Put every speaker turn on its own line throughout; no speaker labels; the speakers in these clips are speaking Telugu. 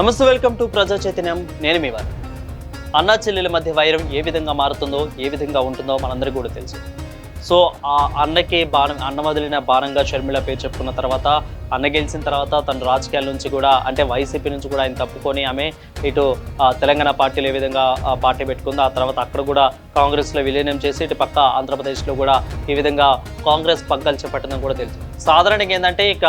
నమస్తే వెల్కమ్ టు ప్రజా చైతన్యం. నేను మీ వారు అన్నా చెల్లెల మధ్య వైరం ఏ విధంగా మారుతుందో ఏ విధంగా ఉంటుందో మనందరికీ కూడా తెలుసు. సో ఆ అన్నకి బాణం అన్న వదిలిన బాణంగా షర్మిల పేరు చెప్పుకున్న తర్వాత అన్న గెలిచిన తర్వాత తన రాజకీయాల నుంచి కూడా అంటే వైసీపీ నుంచి కూడా ఆయన తప్పుకొని ఆమె ఇటు తెలంగాణ పార్టీలు ఏ విధంగా పార్టీ పెట్టుకుందో ఆ తర్వాత అక్కడ కూడా కాంగ్రెస్లో విలీనం చేసి ఇటు పక్క ఆంధ్రప్రదేశ్లో కూడా ఈ విధంగా కాంగ్రెస్ పగ్గాలు చేపట్టడం కూడా తెలుసు. సాధారణంగా ఏంటంటే ఇక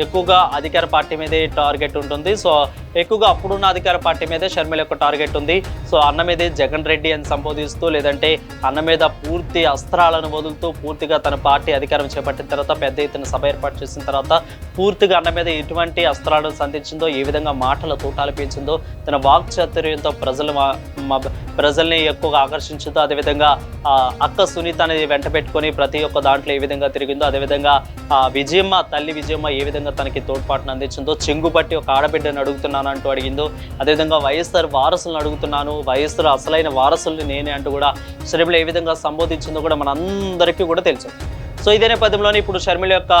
ఎక్కువగా అధికార పార్టీ మీదే టార్గెట్ ఉంటుంది. సో ఎక్కువగా అప్పుడున్న అధికార పార్టీ మీదే షర్మిల యొక్క టార్గెట్ ఉంది. సో అన్న మీదే జగన్ రెడ్డి అని సంబోధిస్తూ లేదంటే అన్న మీద పూర్తి అస్త్రాలను వదులుతూ పూర్తిగా తన పార్టీ అధికారం చేపట్టిన తర్వాత పెద్ద ఎత్తున సభ ఏర్పాటు చేసిన తర్వాత పూర్తిగా అన్న మీద ఎటువంటి అస్త్రాలను సంధించిందో ఏ విధంగా మాటల తూటాలు పీల్చిందో తన వాక్ చాతుర్యంతో ప్రజలు మా- ప్రజల్ని ఎక్కువగా ఆకర్షించిందో అదేవిధంగా ఆ, అక్క సునీత అనేది వెంట పెట్టుకొని ప్రతి ఒక్క దాంట్లో ఏ విధంగా తిరిగిందో అదేవిధంగా విజయమ్మ తల్లి విజయం విజయమ్మ ఏ విధంగా తనకి తోడ్పాటును అందించిందో చెంగు పట్టి ఒక ఆడబిడ్డను అడుగుతున్నాను అంటూ అడిగిందో అదేవిధంగా వైఎస్ఆర్ వారసులను అడుగుతున్నాను వైఎస్ఆర్ అసలైన వారసుల్ని నేనే అంటూ కూడా షర్మిల ఏ విధంగా సంబోధించిందో కూడా మనందరికీ కూడా తెలుసు. సో ఇదే నేపథ్యంలోనే ఇప్పుడు షర్మిల యొక్క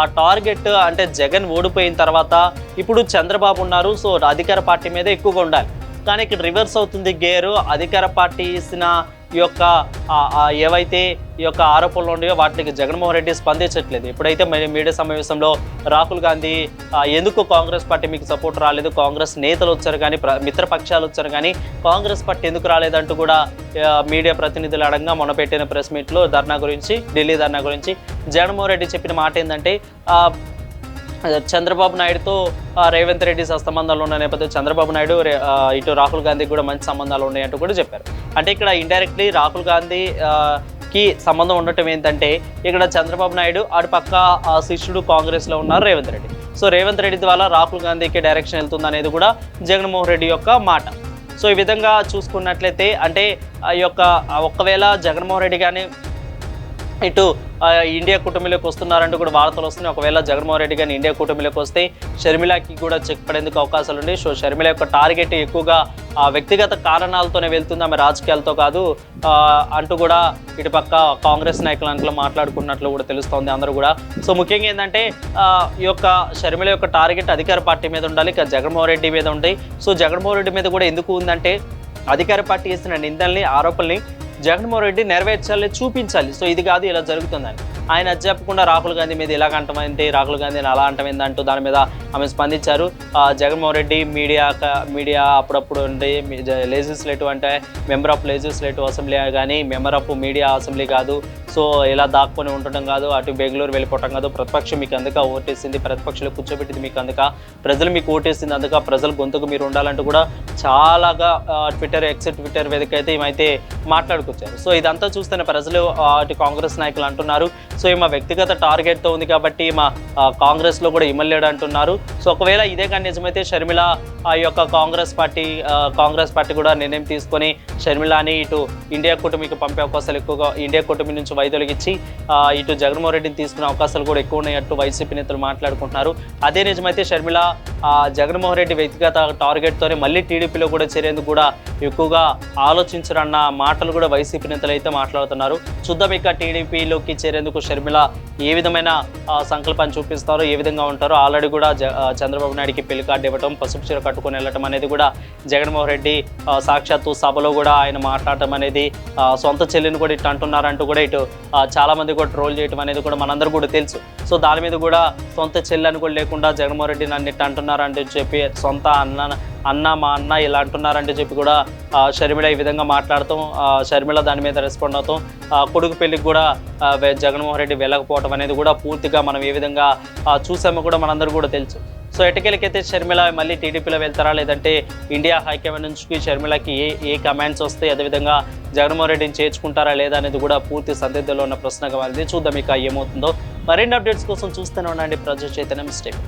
ఆ టార్గెట్ అంటే జగన్ ఓడిపోయిన తర్వాత ఇప్పుడు చంద్రబాబు ఉన్నారు. సో అధికార పార్టీ మీద ఎక్కువగా ఉండాలి. కానీ ఇక్కడ రివర్స్ అవుతుంది గేరు. అధికార పార్టీ ఇచ్చిన ఈ యొక్క ఏవైతే ఈ యొక్క ఆరోపణలు ఉండగా వాటికి జగన్మోహన్ రెడ్డి స్పందించట్లేదు. ఎప్పుడైతే మరి మీడియా సమావేశంలో రాహుల్ గాంధీ ఎందుకు కాంగ్రెస్ పార్టీ మీకు సపోర్ట్ రాలేదు? కాంగ్రెస్ నేతలు వచ్చారు కానీ ప్ర- మిత్రపక్షాలు వచ్చారు కానీ కాంగ్రెస్ పార్టీ ఎందుకు రాలేదంటూ కూడా మీడియా ప్రతినిధులు అడగంగా మొన్న పెట్టిన ప్రెస్ మీట్లో ధర్నా గురించి ఢిల్లీ ధర్నా గురించి జగన్మోహన్ రెడ్డి చెప్పిన మాట ఏంటంటే చంద్రబాబు నాయుడుతో రేవంత్ రెడ్డి సంబంధాలు ఉన్న నేపథ్యంలో చంద్రబాబు నాయుడు ఇటు రాహుల్ గాంధీకి కూడా మంచి సంబంధాలు ఉన్నాయంటూ కూడా చెప్పారు. అంటే ఇక్కడ ఇండైరెక్ట్లీ రాహుల్ గాంధీ కి సంబంధం ఉండటం ఏంటంటే ఇక్కడ చంద్రబాబు నాయుడు ఆడి పక్క శిష్యుడు కాంగ్రెస్లో ఉన్నారు రేవంత్ రెడ్డి. సో రేవంత్ రెడ్డి ద్వారా రాహుల్ గాంధీకి డైరెక్షన్ వెళ్తుంది అనేది కూడా జగన్మోహన్ రెడ్డి యొక్క మాట. సో ఈ విధంగా చూసుకున్నట్లయితే అంటే ఆ యొక్క ఒకవేళ జగన్మోహన్ రెడ్డి కానీ ఇటు ఇండియా కూటమిలోకి వస్తున్నారంటూ కూడా వార్తలు వస్తున్నాయి. ఒకవేళ జగన్మోహన్ రెడ్డి గారిని ఇండియా కూటమిలోకి వస్తే షర్మిలాకి కూడా చెక్ పడేందుకు అవకాశాలు ఉన్నాయి. సో షర్మిల యొక్క టార్గెట్ ఎక్కువగా ఆ, వ్యక్తిగత కారణాలతోనే వెళ్తుంది. ఆమె రాజకీయాలతో కాదు. అంటూ కూడా ఇటు పక్క కాంగ్రెస్ నాయకులు అంట్లో మాట్లాడుకున్నట్లు కూడా తెలుస్తోంది అందరూ కూడా. సో ముఖ్యంగా ఏంటంటే ఈ యొక్క షర్మిల యొక్క టార్గెట్ అధికార పార్టీ మీద ఉండాలి. ఇక జగన్మోహన్ రెడ్డి మీద ఉంటాయి. సో జగన్మోహన్ రెడ్డి మీద కూడా ఎందుకు ఉందంటే అధికార పార్టీ చేసిన నిందల్ని ఆరోపణల్ని జగన్మోహన్ రెడ్డి నెరవేర్చాలి చూపించాలి. సో ఇది కాదు ఇలా జరుగుతుందని. ఆయన చెప్పకుండా రాహుల్ గాంధీ మీద ఇలా అంటమైంది రాహుల్ గాంధీని అలా అంటమైంది అంటూ దాని మీద ఆమె స్పందించారు. జగన్మోహన్ రెడ్డి మీడియా మీడియా అప్పుడప్పుడు ఉండి లెజిస్లేటివ్ అంటే మెంబర్ ఆఫ్ లెజిస్లేటివ్ అసెంబ్లీ కానీ మెంబర్ ఆఫ్ మీడియా అసెంబ్లీ కాదు. సో ఇలా దాక్కుని ఉండటం కాదు అటు బెంగళూరు వెళ్ళిపోవటం కాదు. ప్రతిపక్షం మీకు అందుక ఓటేసింది ప్రతిపక్షాలు కూర్చోబెట్టింది మీకు అందుక. ప్రజలు మీకు ఓటేసింది అందుక ప్రజల గొంతుకు మీరు ఉండాలంటూ కూడా చాలాగా ట్విట్టర్ ఎక్స్ ట్విట్టర్ వేదిక అయితే ఏమైతే మాట్లాడుకొచ్చారు. సో ఇదంతా చూస్తున్న ప్రజలు అటు కాంగ్రెస్ నాయకులు అంటున్నారు సో ఈమె వ్యక్తిగత టార్గెట్తో ఉంది కాబట్టి మా కాంగ్రెస్లో కూడా ఇమ్మలేడు అంటున్నారు. సో ఒకవేళ ఇదే కానీ నిజమైతే షర్మిల ఆ యొక్క కాంగ్రెస్ పార్టీ కాంగ్రెస్ పార్టీ కూడా నిర్ణయం తీసుకొని షర్మిలాని ఇటు ఇండియా కూటమికి పంపే అవకాశాలు ఎక్కువగా ఇండియా కూటమి నుంచి వైదొలిగించి ఇటు జగన్మోహన్ రెడ్డిని తీసుకునే అవకాశాలు కూడా ఎక్కువ ఉన్నాయట్టు వైసీపీ నేతలు మాట్లాడుకుంటున్నారు. అదే నిజమైతే షర్మిల జగన్మోహన్ రెడ్డి వ్యక్తిగత టార్గెట్తోనే మళ్ళీ టీడీపీలో కూడా చేరేందుకు కూడా ఎక్కువగా ఆలోచించరన్న మాటలు కూడా వైసీపీ నేతలు అయితే మాట్లాడుతున్నారు. చూద్దాం ఇక టీడీపీలోకి చేరేందుకు షర్మిల ఏ విధమైన సంకల్పాన్ని చూపిస్తారో ఏ విధంగా ఉంటారో ఆల్రెడీ కూడా జ- చంద్రబాబు నాయుడుకి పెళ్ళి కార్డు ఇవ్వటం పసుపు చీర కట్టుకొని వెళ్ళటం అనేది కూడా జగన్మోహన్ రెడ్డి సాక్షాత్తు సభలో కూడా ఆయన మాట్లాడటం అనేది సొంత చెల్లిని కూడా ఇటు అంటున్నారంటూ కూడా ఇటు చాలామంది చాలా మంది కూడా ట్రోల్ చేయటం అనేది కూడా మనందరూ కూడా తెలుసు. సో దాని మీద కూడా సొంత చెల్లని కూడా లేకుండా జగన్మోహన్ రెడ్డి నన్ను ఇట్టు అంటున్నారంటూ చెప్పి సొంత అన్న అన్న మా అన్న ఇలా అంటున్నారంటే చెప్పి కూడా షర్మిళ షర్మిల ఈ విధంగా మాట్లాడతాం షర్మిళ షర్మిల దాని మీద రెస్పాండ్ అవుతాం కొడుకు పెళ్ళికి కూడా జగన్మోహన్ రెడ్డి వెళ్ళకపోవటం అనేది కూడా పూర్తిగా మనం ఏ విధంగా చూసామో కూడా మనందరూ కూడా తెలుసు. సో ఎటకెలకైతే షర్మిల మళ్ళీ టీడీపీలో వెళ్తారా లేదంటే ఇండియా హైకమాండ్ నుంచి షర్మిలకి ఏ ఏ కమాండ్స్ వస్తాయి అదేవిధంగా జగన్మోహన్ రెడ్డిని చేర్చుకుంటారా లేదా అనేది కూడా పూర్తి సందిగ్ధంలో ఉన్న ప్రశ్నగా మారింది. చూద్దాం ఇక ఏమవుతుందో. మరిన్ని అప్డేట్స్ కోసం చూస్తూనే ఉండండి. ప్రజా చైతన్యం స్టేట్